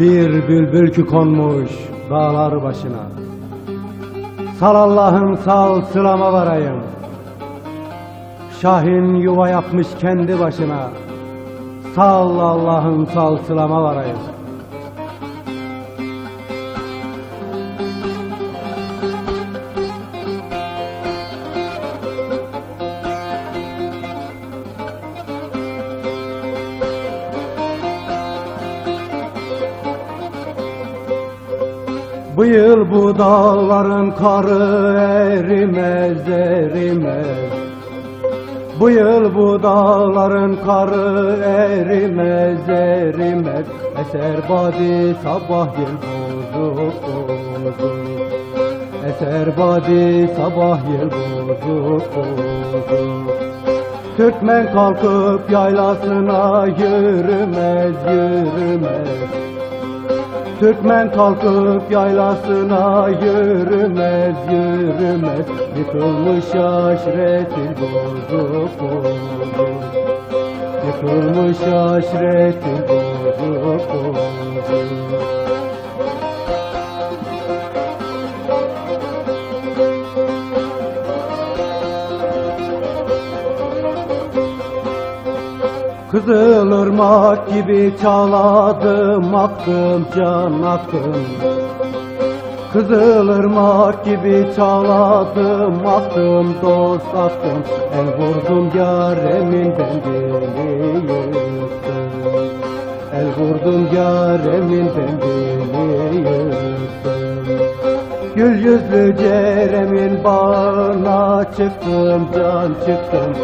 Bir bülbül ki konmuş dağlar başına. Sal Allah'ım sal sılama varayım. Şahin yuva yapmış kendi başına. Sal Allah'ım sal sılama varayım Bu yıl bu dağların karı erimez erimez. Bu yıl bu dağların karı erimez erimez. Eser badi sabah yel bozuk bozuk Eser badi sabah yel bozuk bozuk Türkmen kalkıp yaylasına yürümez yürümez Türkmen kalkıp yaylasına yürümez yürümez. Yıkılmış aşiretin bozuk bozuk Yıkılmış aşiretin bozuk bozuk Kızılırmak gibi çağladım aktım can aktım Kızılırmak gibi çağladım aktım dost aktım El vurdum yareminden dili yıktım El vurdum yareminden dili yıktım Gül yüzlü Cerem'in bağına çıktım can çıktım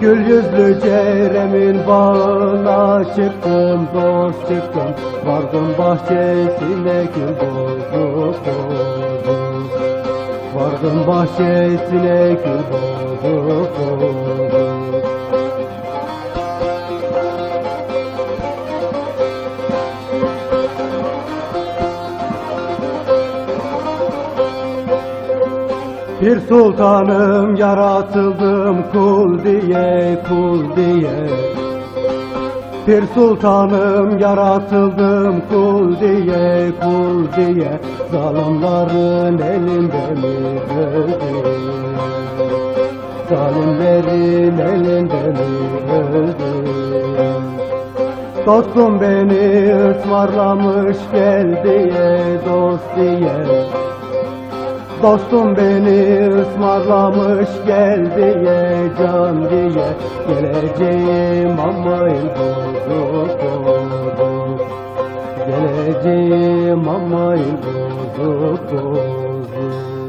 Gül yüzlü Cerem'in bağına çıktım dost çıktım. Vardım bahçesine gül bozuk bozuk. Vardım bahçesine gül bozuk bozuk Bir sultanım yaratıldım kul diye kul diye. Bir sultanım yaratıldım kul diye kul diye. Zalimlerin elinde mi öldüm Zalimlerin elinde mi öldüm Dostum beni ısmarlamış gel diye dost diye Dostum beni ısmarlamış gel diye can diye. Geleceğim ama el bozuk bozuk Geleceğim ama el bozuk bozuk